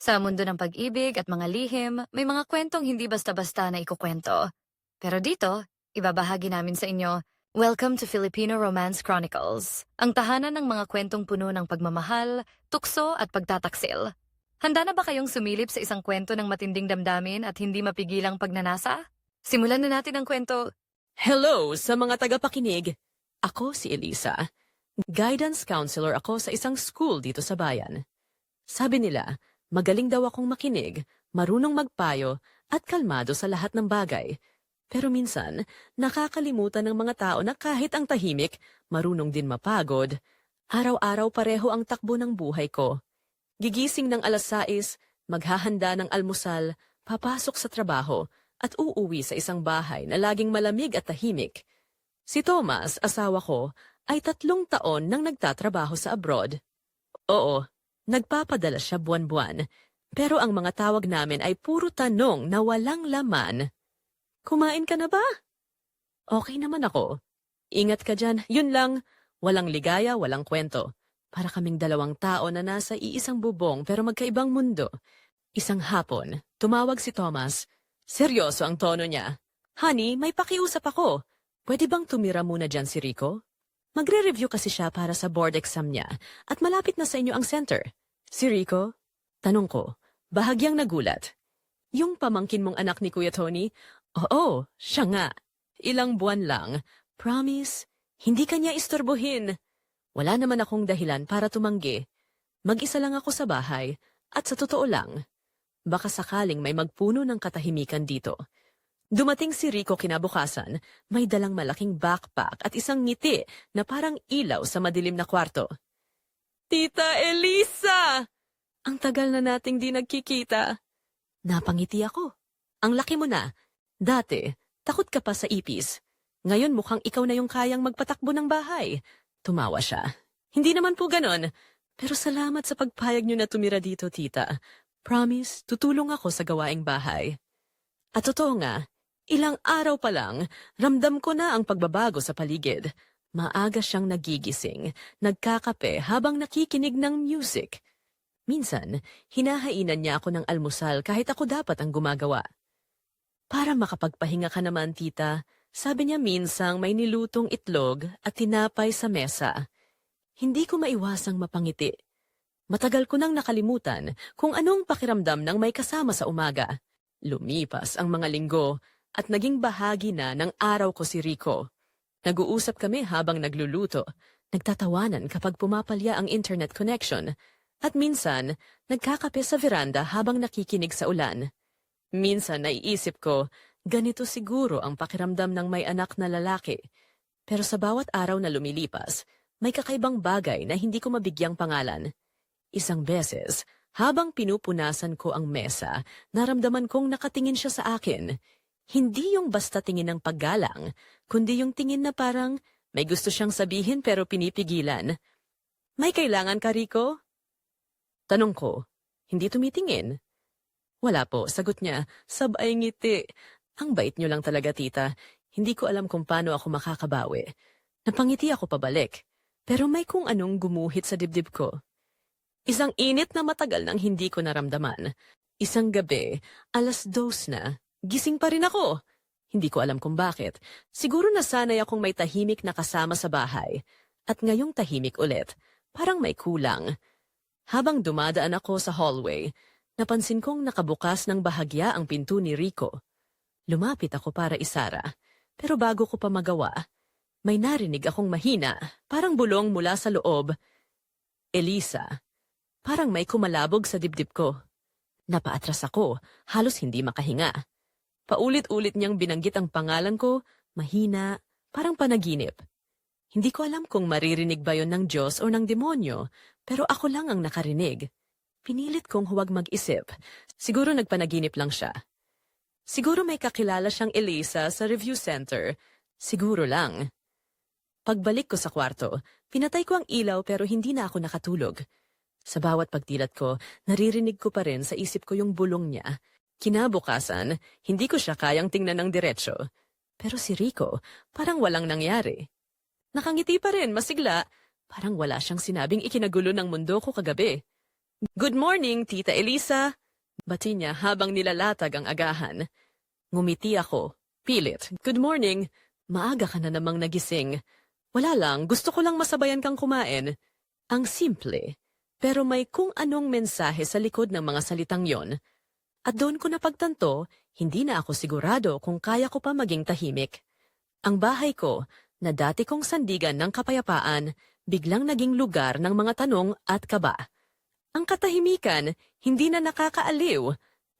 Sa mundo ng pag-ibig at mga lihim, may mga kwentong hindi basta-basta na ikukwento. Pero dito, ibabahagi namin sa inyo, Welcome to Filipino Romance Chronicles, ang tahanan ng mga kwentong puno ng pagmamahal, tukso at pagtataksil. Handa na ba kayong sumilip sa isang kwento ng matinding damdamin at hindi mapigilang pagnanasa? Simulan na natin ang kwento. Hello sa mga tagapakinig. Ako si Elisa. Guidance counselor ako sa isang school dito sa bayan. Sabi nila, magaling daw akong makinig, marunong magpayo, at kalmado sa lahat ng bagay. Pero minsan, nakakalimutan ng mga tao na kahit ang tahimik, marunong din mapagod. Araw-araw pareho ang takbo ng buhay ko. Gigising ng alas 6, maghahanda ng almusal, papasok sa trabaho, at uuwi sa isang bahay na laging malamig at tahimik. Si Thomas, asawa ko, ay tatlong taon nang nagtatrabaho sa abroad. Oo, nagpapadala siya buwan-buwan, pero ang mga tawag namin ay puro tanong na walang laman. Kumain ka na ba? Okay naman ako. Ingat ka dyan, yun lang. Walang ligaya, walang kwento. Para kaming dalawang tao na nasa iisang bubong pero magkaibang mundo. Isang hapon, tumawag si Thomas. Seryoso ang tono niya. Honey, may pakiusap ako. Pwede bang tumira muna dyan si Rico? Magre-review kasi siya para sa board exam niya at malapit na sa inyo ang center. Si Rico? Tanong ko, bahagyang nagulat. Yung pamangkin mong anak ni Kuya Tony? Oo, siya nga. Ilang buwan lang. Promise, hindi kanya istorbohin. Wala naman akong dahilan para tumanggi. Mag-isa lang ako sa bahay at sa totoo lang, baka sakaling may magpuno ng katahimikan dito. Dumating si Rico kinabukasan, may dalang malaking backpack at isang ngiti na parang ilaw sa madilim na kwarto. Tita Elisa! Ang tagal na nating di nagkikita. Napangiti ako. Ang laki mo na. Dati, takot ka pa sa ipis. Ngayon mukhang ikaw na yung kayang magpatakbo ng bahay. Tumawa siya. Hindi naman po ganon. Pero salamat sa pagpayag niyo na tumira dito, tita. Promise, tutulong ako sa gawaing bahay. At totoo nga, ilang araw pa lang, ramdam ko na ang pagbabago sa paligid. Maaga siyang nagigising, nagkakape habang nakikinig ng music. Minsan, hinahainan niya ako ng almusal kahit ako dapat ang gumagawa. Para makapagpahinga ka naman, tita, sabi niya minsang may nilutong itlog at tinapay sa mesa. Hindi ko maiwasang mapangiti. Matagal ko nang nakalimutan kung anong pakiramdam ng may kasama sa umaga. Lumipas ang mga linggo at naging bahagi na ng araw ko si Rico. Nag-uusap kami habang nagluluto, nagtatawanan kapag pumapalya ang internet connection, at minsan nagkakape sa veranda habang nakikinig sa ulan. Minsan naiisip ko, ganito siguro ang pakiramdam ng may anak na lalaki. Pero sa bawat araw na lumilipas, may kakaibang bagay na hindi ko mabigyang pangalan. Isang beses, habang pinupunasan ko ang mesa, naramdaman kong nakatingin siya sa akin. Hindi yung basta tingin ng paggalang, kundi yung tingin na parang may gusto siyang sabihin pero pinipigilan. May kailangan ka, Rico? Tanong ko, hindi tumitingin. Wala po, sagot niya, sabay ngiti. Ang bait niyo lang talaga, tita. Hindi ko alam kung paano ako makakabawi. Napangiti ako pabalik, pero may kung anong gumuhit sa dibdib ko. Isang init na matagal nang hindi ko naramdaman. Isang gabi, alas dos na, gising pa rin ako. Hindi ko alam kung bakit. Siguro nasanay akong may tahimik na kasama sa bahay. At ngayong tahimik ulit, parang may kulang. Habang dumadaan ako sa hallway, napansin kong nakabukas ng bahagya ang pinto ni Rico. Lumapit ako para isara, pero bago ko pa magawa, may narinig akong mahina, parang bulong mula sa loob. Elisa, parang may kumalabog sa dibdib ko. Napaatras ako, halos hindi makahinga. Paulit-ulit niyang binanggit ang pangalan ko, mahina, parang panaginip. Hindi ko alam kung maririnig ba yon ng Diyos o ng demonyo, pero ako lang ang nakarinig. Pinilit kong huwag mag-isip. Siguro nagpanaginip lang siya. Siguro may kakilala siyang Elisa sa review center. Siguro lang. Pagbalik ko sa kwarto, pinatay ko ang ilaw pero hindi na ako nakatulog. Sa bawat pagdilat ko, naririnig ko pa rin sa isip ko yung bulong niya. Kinabukasan, hindi ko siya kayang tingnan ng diretsyo. Pero si Rico, parang walang nangyari. Nakangiti pa rin, masigla. Parang wala siyang sinabing ikinagulo ng mundo ko kagabi. Good morning, Tita Elisa. Bati niya habang nilalatag ang agahan. Ngumiti ako. Pilit. Good morning. Maaga ka na namang nagising. Wala lang, gusto ko lang masabayan kang kumain. Ang simple. Pero may kung anong mensahe sa likod ng mga salitang yon. At doon ko napagtanto, hindi na ako sigurado kung kaya ko pa maging tahimik. Ang bahay ko, na dati kong sandigan ng kapayapaan, biglang naging lugar ng mga tanong at kaba. Ang katahimikan, hindi na nakakaaliw,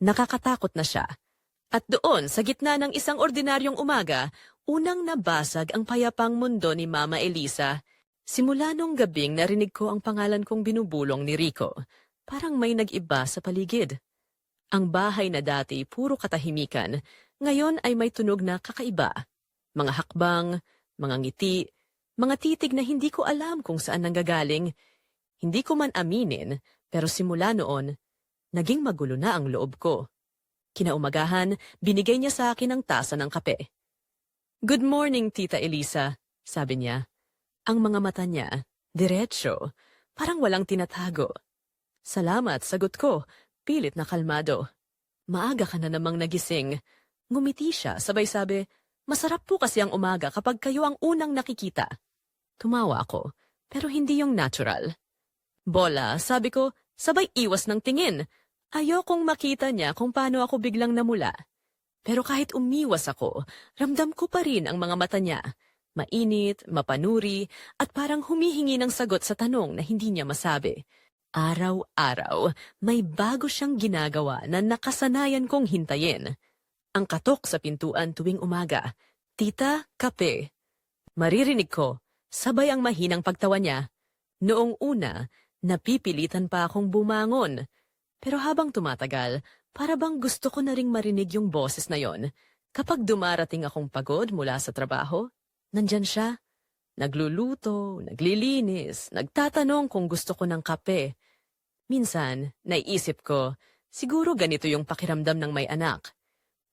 nakakatakot na siya. At doon, sa gitna ng isang ordinaryong umaga, unang nabasag ang payapang mundo ni Mama Elisa. Simula nung gabing narinig ko ang pangalan kong binubulong ni Rico. Parang may nag-iba sa paligid. Ang bahay na dati puro katahimikan, ngayon ay may tunog na kakaiba. Mga hakbang, mga ngiti, mga titig na hindi ko alam kung saan nanggagaling. Hindi ko man aminin, pero simula noon, naging magulo na ang loob ko. Kinaumagahan, binigay niya sa akin ang tasa ng kape. Good morning, Tita Elisa, sabi niya. Ang mga mata niya, diretsyo, parang walang tinatago. Salamat, sagot ko, pilit na kalmado. Maaga ka na namang nagising. Ngumiti siya, sabay sabi, masarap po kasi ang umaga kapag kayo ang unang nakikita. Tumawa ako, pero hindi yung natural. Bola, sabi ko, sabay iwas ng tingin. Ayokong makita niya kung paano ako biglang namula. Pero kahit umiwas ako, ramdam ko pa rin ang mga mata niya. Mainit, mapanuri, at parang humihingi ng sagot sa tanong na hindi niya masabi. Araw-araw, may bago siyang ginagawa na nakasanayan kong hintayin. Ang katok sa pintuan tuwing umaga. Tita, kape. Maririnig ko, sabay ang mahinang pagtawa niya. Noong una, napipilitan pa akong bumangon. Pero habang tumatagal, para bang gusto ko na ring marinig yung boses na yon. Kapag dumarating akong pagod mula sa trabaho, nandyan siya. Nagluluto, naglilinis, nagtatanong kung gusto ko ng kape. Minsan, naiisip ko, siguro ganito yung pakiramdam ng may anak.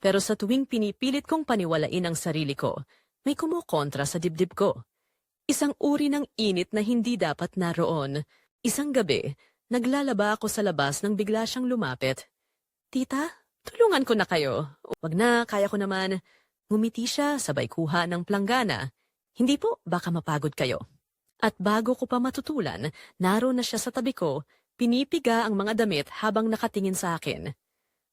Pero sa tuwing pinipilit kong paniwalain ang sarili ko, may kumukontra sa dibdib ko. Isang uri ng init na hindi dapat naroon. Isang gabi, naglalaba ako sa labas nang bigla siyang lumapit. Tita, tulungan ko na kayo. Wag na, kaya ko naman. Ngumiti siya, sabay kuha ng planggana. Hindi po, baka mapagod kayo. At bago ko pa matutulan, naroon na siya sa tabi ko, pinipiga ang mga damit habang nakatingin sa akin.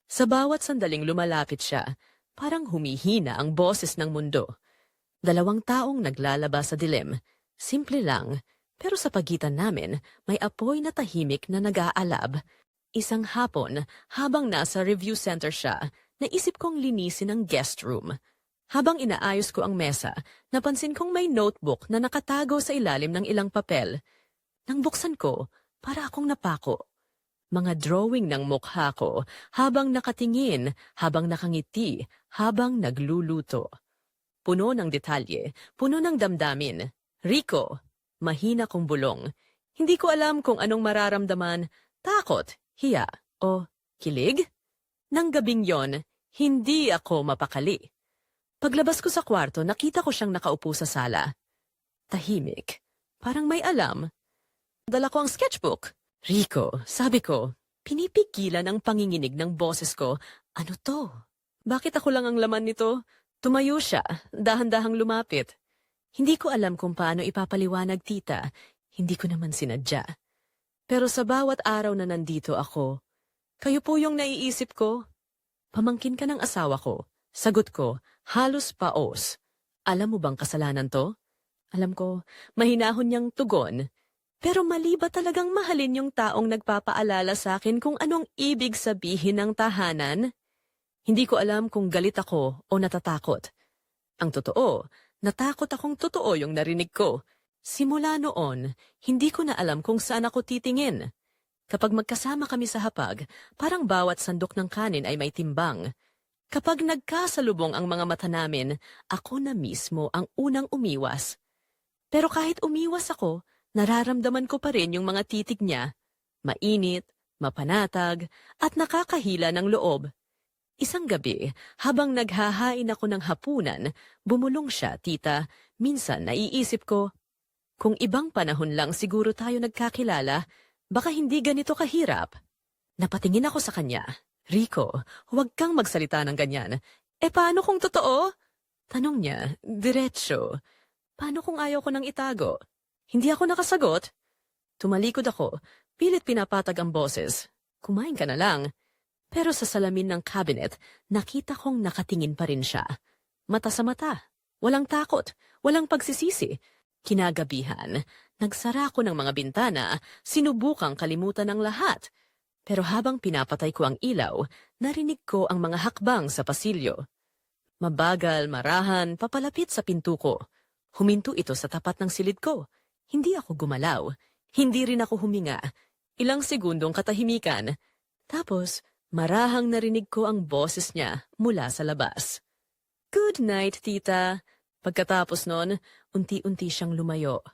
Sa bawat sandaling lumalapit siya, parang humihina ang boses ng mundo. Dalawang taong naglalaba sa dilim. Simple lang, pero sa pagitan namin, may apoy na tahimik na nag-aalab. Isang hapon, habang nasa review center siya, naisip kong linisin ang guest room. Habang inaayos ko ang mesa, napansin kong may notebook na nakatago sa ilalim ng ilang papel. Nang buksan ko, para akong napako. Mga drawing ng mukha ko habang nakatingin, habang nakangiti, habang nagluluto. Puno ng detalye, puno ng damdamin. Rico, mahina kong bulong. Hindi ko alam kung anong mararamdaman, takot, hiya, o kilig? Nang gabing yon, hindi ako mapakali. Paglabas ko sa kwarto, nakita ko siyang nakaupo sa sala. Tahimik. Parang may alam. Dala ko ang sketchbook. Rico, sabi ko, pinipigilan ang panginginig ng boses ko. Ano to? Bakit ako lang ang laman nito? Tumayo siya, dahan-dahang lumapit. Hindi ko alam kung paano ipapaliwanag tita. Hindi ko naman sinadya. Pero sa bawat araw na nandito ako, kayo po yung naiisip ko. Pamangkin ka ng asawa ko. Sagot ko, halos paos. Alam mo bang kasalanan to? Alam ko, mahinahon niyang tugon. Pero mali ba talagang mahalin yung taong nagpapaalala sa akin kung anong ibig sabihin ng tahanan? Hindi ko alam kung galit ako o natatakot. Ang totoo, natakot akong totoo yung narinig ko. Simula noon, hindi ko na alam kung saan ako titingin. Kapag magkasama kami sa hapag, parang bawat sandok ng kanin ay may timbang. Kapag nagkasalubong ang mga mata namin, ako na mismo ang unang umiwas. Pero kahit umiwas ako, nararamdaman ko pa rin yung mga titig niya. Mainit, mapanatag, at nakakahila ng loob. Isang gabi, habang naghahain ako ng hapunan, bumulong siya, tita. Minsan naiisip ko, kung ibang panahon lang siguro tayo nagkakilala, baka hindi ganito kahirap. Napatingin ako sa kanya. Rico, huwag kang magsalita ng ganyan. Eh paano kung totoo? Tanong niya, diretsyo. Paano kung ayaw ko nang itago? Hindi ako nakasagot. Tumalikod ako, pilit pinapatag ang boses. Kumain ka na lang. Pero sa salamin ng cabinet, nakita kong nakatingin pa rin siya. Mata sa mata. Walang takot. Walang pagsisisi. Kinagabihan, nagsara ko ng mga bintana, sinubukang kalimutan ang lahat. Pero habang pinapatay ko ang ilaw, narinig ko ang mga hakbang sa pasilyo. Mabagal, marahan, papalapit sa pinto ko. Huminto ito sa tapat ng silid ko. Hindi ako gumalaw. Hindi rin ako huminga. Ilang segundong katahimikan. Tapos, marahang narinig ko ang boses niya mula sa labas. Good night, tita. Pagkatapos nun, unti-unti siyang lumayo.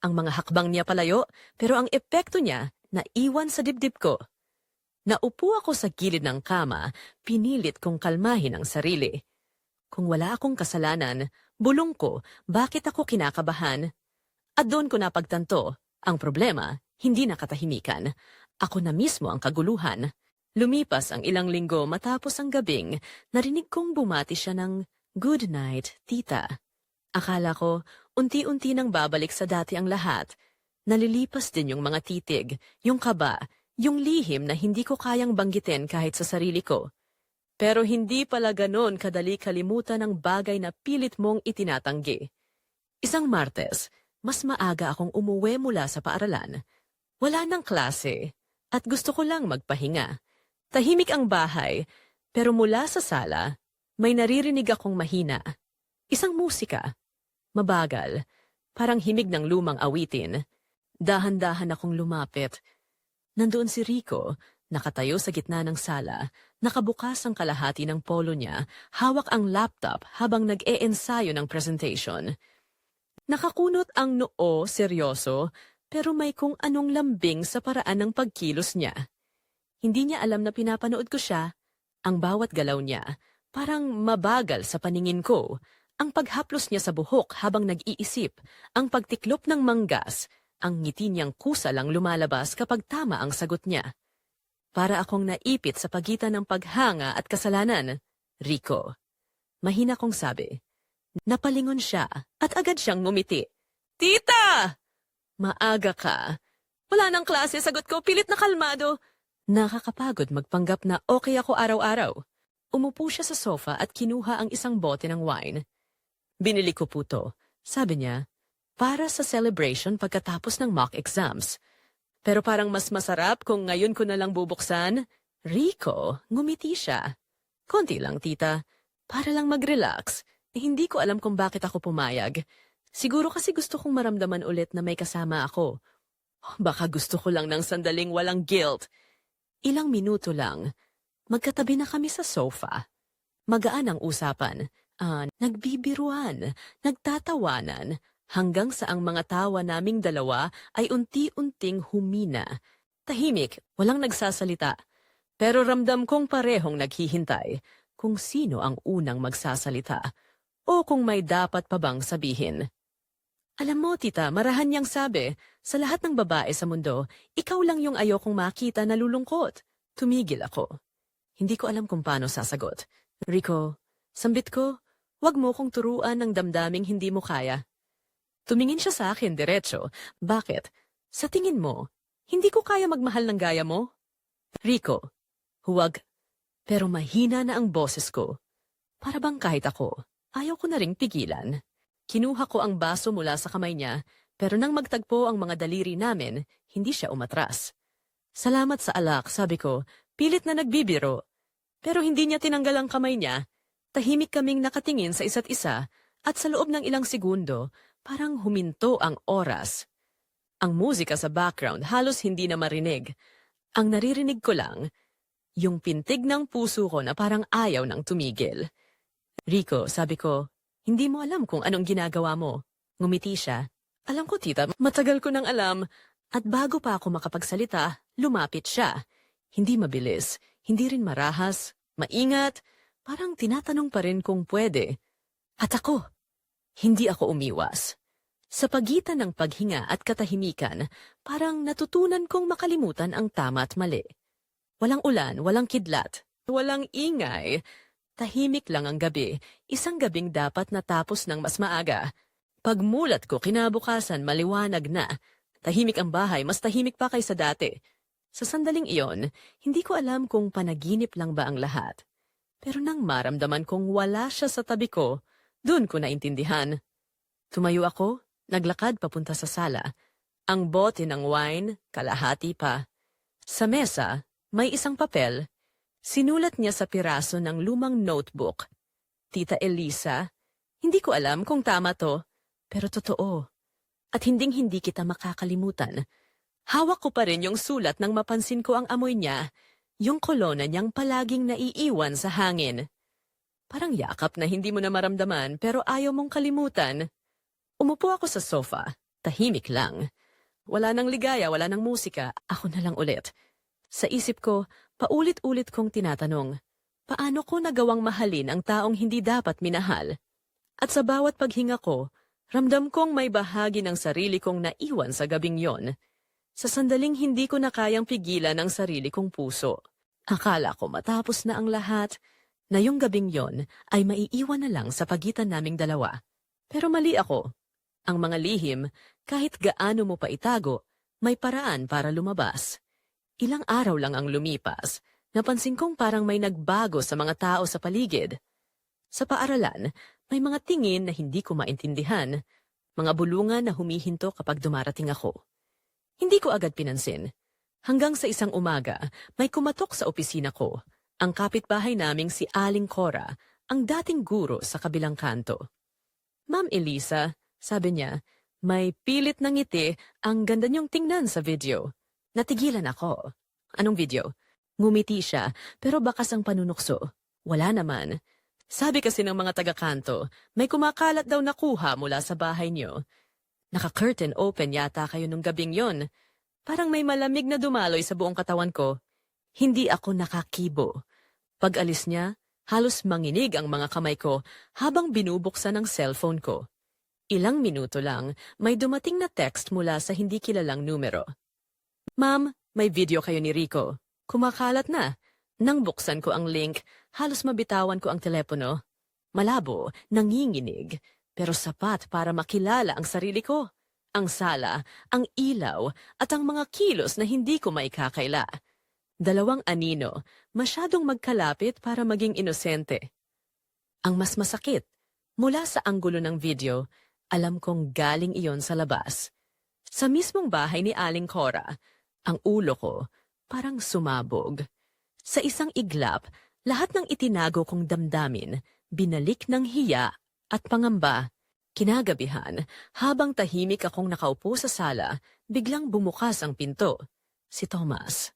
Ang mga hakbang niya palayo, pero ang epekto niya, naiwan sa dibdib ko. Naupo ako sa gilid ng kama, pinilit kong kalmahin ang sarili. Kung wala akong kasalanan, bulong ko bakit ako kinakabahan. At doon ko napagtanto, ang problema, hindi nakatahimikan. Ako na mismo ang kaguluhan. Lumipas ang ilang linggo matapos ang gabing, narinig kong bumati siya ng, Good night, tita. Akala ko, unti-unti nang babalik sa dati ang lahat. Nalilipas din yung mga titig, yung kaba, yung lihim na hindi ko kayang banggitin kahit sa sarili ko. Pero hindi pala ganon kadali kalimutan ang bagay na pilit mong itinatanggi. Isang Martes, mas maaga akong umuwi mula sa paaralan. Wala nang klase, at gusto ko lang magpahinga. Tahimik ang bahay, pero mula sa sala, may naririnig akong mahina. Isang musika. Mabagal, parang himig ng lumang awitin. Dahan-dahan akong lumapit. Nandoon si Rico, nakatayo sa gitna ng sala, nakabukas ang kalahati ng polo niya, hawak ang laptop habang nag-e-ensayo ng presentation. Nakakunot ang noo seryoso, pero may kung anong lambing sa paraan ng pagkilos niya. Hindi niya alam na pinapanood ko siya. Ang bawat galaw niya, parang mabagal sa paningin ko. Ang paghaplos niya sa buhok habang nag-iisip, ang pagtiklop ng manggas, ang ngiti niyang kusa lang lumalabas kapag tama ang sagot niya. Para akong naipit sa pagitan ng paghanga at kasalanan, Rico. Mahina kong sabi. Napalingon siya at agad siyang ngumiti. Tita! Maaga ka. Wala nang klase, sagot ko, pilit na kalmado. Nakakapagod magpanggap na okay ako araw-araw. Umupo siya sa sofa at kinuha ang isang bote ng wine. Binili ko po to, sabi niya, para sa celebration pagkatapos ng mock exams. Pero parang mas masarap kung ngayon ko na lang bubuksan. Rico, ngumiti siya. Konti lang, tita. Para lang mag-relax. Hindi ko alam kung bakit ako pumayag. Siguro kasi gusto kong maramdaman ulit na may kasama ako. Baka gusto ko lang ng sandaling walang guilt. Ilang minuto lang, magkatabi na kami sa sofa. Magaan ang usapan. Ah, nagbibiruan, nagtatawanan, hanggang sa ang mga tawa naming dalawa ay unti-unting humina. Tahimik, walang nagsasalita. Pero ramdam kong parehong naghihintay kung sino ang unang magsasalita o kung may dapat pa bang sabihin. Alam mo, tita, marahan niyang sabi, sa lahat ng babae sa mundo, ikaw lang yung ayokong makita na lulungkot. Tumigil ako. Hindi ko alam kung paano sasagot. Rico, sambit ko, wag mo kong turuan ng damdaming hindi mo kaya. Tumingin siya sa akin diretso. Bakit? Sa tingin mo, hindi ko kaya magmahal ng gaya mo? Rico, huwag. Pero mahina na ang boses ko. Para bang kahit ako, ayaw ko na ring pigilan. Kinuha ko ang baso mula sa kamay niya, pero nang magtagpo ang mga daliri namin, hindi siya umatras. Salamat sa alak, sabi ko, pilit na nagbibiro. Pero hindi niya tinanggal ang kamay niya. Tahimik kaming nakatingin sa isa't isa, at sa loob ng ilang segundo, parang huminto ang oras. Ang musika sa background halos hindi na marinig. Ang naririnig ko lang, yung pintig ng puso ko na parang ayaw ng tumigil. Rico, sabi ko, hindi mo alam kung anong ginagawa mo. Ngumiti siya. Alam ko, tita, matagal ko nang alam. At bago pa ako makapagsalita, lumapit siya. Hindi mabilis, hindi rin marahas, maingat, parang tinatanong pa rin kung pwede. At ako, hindi ako umiwas. Sa pagitan ng paghinga at katahimikan, parang natutunan kong makalimutan ang tama at mali. Walang ulan, walang kidlat, walang ingay. Tahimik lang ang gabi, isang gabing dapat natapos ng mas maaga. Pagmulat ko kinabukasan maliwanag na. Tahimik ang bahay, mas tahimik pa kaysa dati. Sa sandaling iyon, hindi ko alam kung panaginip lang ba ang lahat. Pero nang maramdaman kong wala siya sa tabi ko, dun ko naintindihan. Tumayo ako, naglakad papunta sa sala. Ang bote ng wine, kalahati pa. Sa mesa, may isang papel. Sinulat niya sa piraso ng lumang notebook. Tita Elisa, hindi ko alam kung tama to, pero totoo. At hinding-hindi kita makakalimutan. Hawak ko pa rin yung sulat nang mapansin ko ang amoy niya, yung kolona niyang palaging naiiwan sa hangin. Parang yakap na hindi mo na maramdaman pero ayaw mong kalimutan. Umupo ako sa sofa, tahimik lang. Wala nang ligaya, wala nang musika, ako na lang ulit. Sa isip ko, paulit-ulit kong tinatanong, paano ko nagawang mahalin ang taong hindi dapat minahal? At sa bawat paghinga ko, ramdam kong may bahagi ng sarili kong naiwan sa gabing yon. Sa sandaling hindi ko na kayang pigilan ang sarili kong puso. Akala ko matapos na ang lahat, na yung gabing yon ay maiiwan na lang sa pagitan naming dalawa. Pero mali ako. Ang mga lihim, kahit gaano mo pa itago, may paraan para lumabas. Ilang araw lang ang lumipas, napansin kong parang may nagbago sa mga tao sa paligid. Sa paaralan, may mga tingin na hindi ko maintindihan, mga bulungan na humihinto kapag dumarating ako. Hindi ko agad pinansin. Hanggang sa isang umaga, may kumatok sa opisina ko. Ang kapitbahay naming si Aling Cora, ang dating guro sa kabilang kanto. Ma'am Elisa, sabi niya, may pilit ng ngiti ang ganda niyong tingnan sa video. Natigilan ako. Anong video? Ngumiti siya, pero bakas ang panunukso. Wala naman. Sabi kasi ng mga taga-kanto, may kumakalat daw nakuha mula sa bahay niyo. Naka-curtain open yata kayo nung gabing yon. Parang may malamig na dumaloy sa buong katawan ko. Hindi ako nakakibo. Pag alis niya, halos manginig ang mga kamay ko habang binubuksan ang cellphone ko. Ilang minuto lang, may dumating na text mula sa hindi kilalang numero. Ma'am, may video kayo ni Rico. Kumakalat na. Nang buksan ko ang link, halos mabitawan ko ang telepono. Malabo, nanginginig, pero sapat para makilala ang sarili ko. Ang sala, ang ilaw, at ang mga kilos na hindi ko maikakaila. Dalawang anino, masyadong magkalapit para maging inosente. Ang mas masakit, mula sa anggulo ng video, alam kong galing iyon sa labas. Sa mismong bahay ni Aling Cora, ang ulo ko parang sumabog. Sa isang iglap, lahat ng itinago kong damdamin, binalik ng hiya at pangamba. Kinagabihan, habang tahimik akong nakaupo sa sala, biglang bumukas ang pinto. Si Thomas.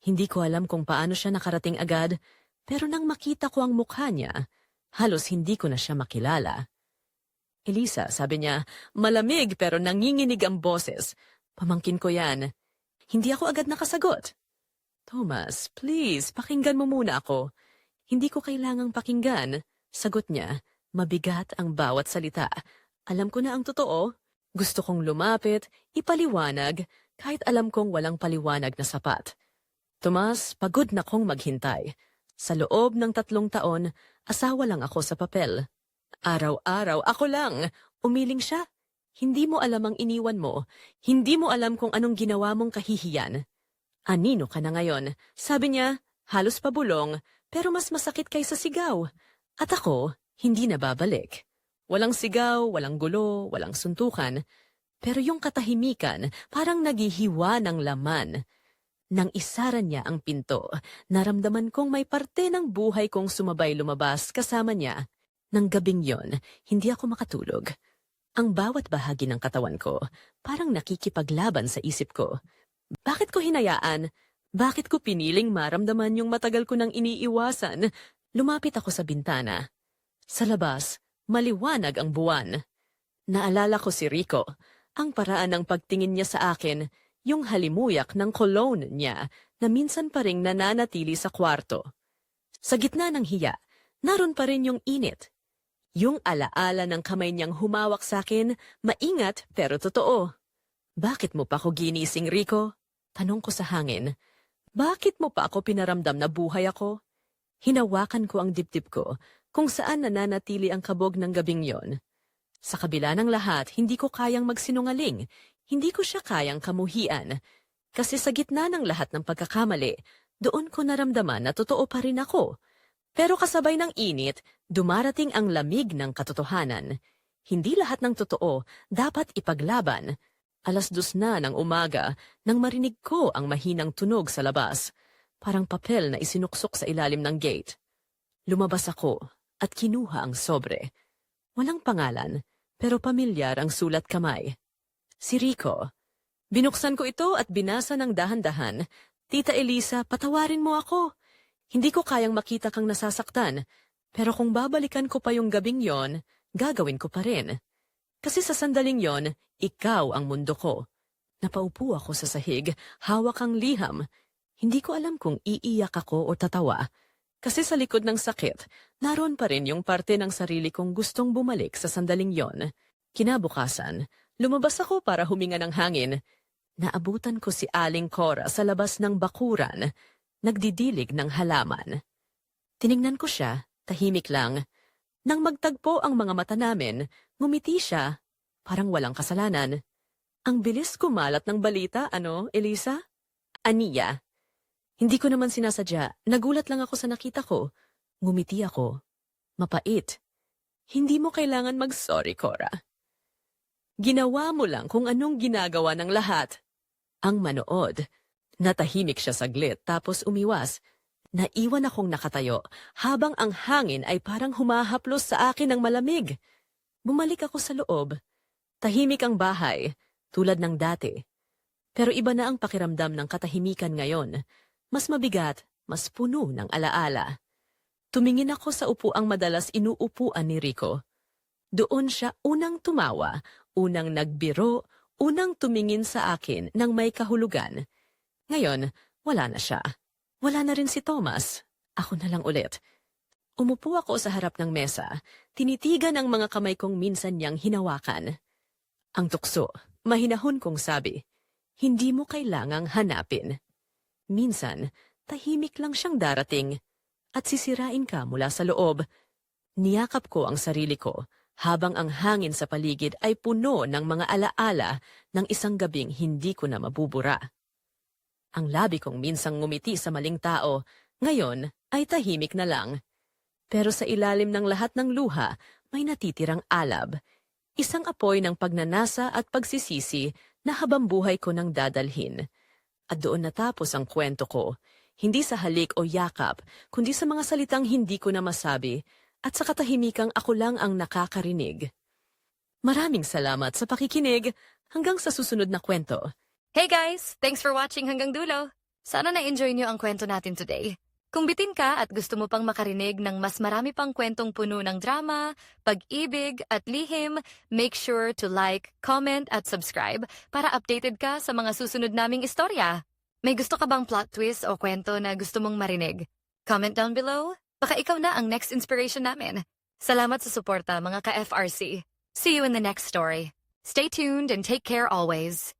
Hindi ko alam kung paano siya nakarating agad, pero nang makita ko ang mukha niya, halos hindi ko na siya makilala. Elisa, sabi niya, malamig pero nanginginig ang boses. Pamangkin ko yan. Hindi ako agad nakasagot. Thomas, please, pakinggan mo muna ako. Hindi ko kailangang pakinggan. Sagot niya, mabigat ang bawat salita. Alam ko na ang totoo. Gusto kong lumapit, ipaliwanag, kahit alam kong walang paliwanag na sapat. Tomas, pagod na kong maghintay. Sa loob ng tatlong taon, asawa lang ako sa papel. Araw-araw, ako lang. Umiling siya. Hindi mo alam ang iniwan mo. Hindi mo alam kung anong ginawa mong kahihiyan. Anino ka na ngayon? Sabi niya, halos pabulong, pero mas masakit kaysa sigaw. At ako, hindi na babalik. Walang sigaw, walang gulo, walang suntukan. Pero yung katahimikan, parang naghihiwa ng laman. Nang isara niya ang pinto, naramdaman kong may parte ng buhay kong sumabay lumabas kasama niya. Nang gabing yon, hindi ako makatulog. Ang bawat bahagi ng katawan ko, parang nakikipaglaban sa isip ko. Bakit ko hinayaan? Bakit ko piniling maramdaman yung matagal ko nang iniiwasan? Lumapit ako sa bintana. Sa labas, maliwanag ang buwan. Naalala ko si Rico. Ang paraan ng pagtingin niya sa akin, yung halimuyak ng cologne niya na minsan pa ring nananatili sa kwarto. Sa gitna ng hiya, naroon pa rin yung init. Yung alaala ng kamay niyang humawak sa akin, maingat pero totoo. Bakit mo pa ako ginising, Rico? Tanong ko sa hangin. Bakit mo pa ako pinaramdam na buhay ako? Hinawakan ko ang dibdib ko kung saan nananatili ang kabog ng gabing yon. Sa kabila ng lahat, hindi ko kayang magsinungaling. Hindi ko siya kayang kamuhian. Kasi sa gitna ng lahat ng pagkakamali, doon ko naramdaman na totoo pa rin ako. Pero kasabay ng init, dumarating ang lamig ng katotohanan. Hindi lahat ng totoo dapat ipaglaban. Alas dos na ng umaga nang marinig ko ang mahinang tunog sa labas. Parang papel na isinuksok sa ilalim ng gate. Lumabas ako at kinuha ang sobre. Walang pangalan, pero pamilyar ang sulat kamay. Si Rico. Binuksan ko ito at binasa ng dahan-dahan. Tita Elisa, patawarin mo ako. Hindi ko kayang makita kang nasasaktan, pero kung babalikan ko pa yung gabing yon, gagawin ko pa rin. Kasi sa sandaling yon, ikaw ang mundo ko. Napaupo ako sa sahig, hawak ang liham. Hindi ko alam kung iiyak ako o tatawa. Kasi sa likod ng sakit, naroon pa rin yung parte ng sarili kong gustong bumalik sa sandaling yon. Kinabukasan, lumabas ako para huminga ng hangin. Naabutan ko si Aling Cora sa labas ng bakuran, nagdidilig ng halaman. Tiningnan ko siya, tahimik lang. Nang magtagpo ang mga mata namin, ngumiti siya, parang walang kasalanan. Ang bilis kumalat ng balita, ano, Elisa? Aniya. Hindi ko naman sinasadya, nagulat lang ako sa nakita ko. Ngumiti ako. Mapait. Hindi mo kailangan mag-sorry, Cora. Ginawa mo lang kung anong ginagawa ng lahat. Ang manood. Natahimik siya saglit tapos umiwas. Naiwan akong nakatayo habang ang hangin ay parang humahaplos sa akin ng malamig. Bumalik ako sa loob. Tahimik ang bahay, tulad ng dati. Pero iba na ang pakiramdam ng katahimikan ngayon. Mas mabigat, mas puno ng alaala. Tumingin ako sa upuang madalas inuupuan ni Rico. Doon siya unang tumawa, unang nagbiro, unang tumingin sa akin ng may kahulugan. Ngayon, wala na siya. Wala na rin si Thomas. Ako na lang ulit. Umupo ako sa harap ng mesa, tinitigan ang mga kamay kong minsan niyang hinawakan. Ang tukso, mahinahon kong sabi, hindi mo kailangang hanapin. Minsan, tahimik lang siyang darating at sisirain ka mula sa loob. Niyakap ko ang sarili ko habang ang hangin sa paligid ay puno ng mga alaala ng isang gabing hindi ko na mabubura. Ang labi kong minsang ngumiti sa maling tao, ngayon ay tahimik na lang. Pero sa ilalim ng lahat ng luha, may natitirang alab. Isang apoy ng pagnanasa at pagsisisi na habang buhay ko nang dadalhin. At doon natapos ang kwento ko, hindi sa halik o yakap, kundi sa mga salitang hindi ko na masabi at sa katahimikang ako lang ang nakakarinig. Maraming salamat sa pakikinig hanggang sa susunod na kwento. Hey guys! Thanks for watching hanggang dulo. Sana na-enjoy niyo ang kwento natin today. Kung bitin ka at gusto mo pang makarinig ng mas marami pang kwentong puno ng drama, pag-ibig at lihim, make sure to like, comment at subscribe para updated ka sa mga susunod naming istorya. May gusto ka bang plot twist o kwento na gusto mong marinig? Comment down below. Baka ikaw na ang next inspiration namin. Salamat sa suporta mga ka-FRC. See you in the next story. Stay tuned and take care always.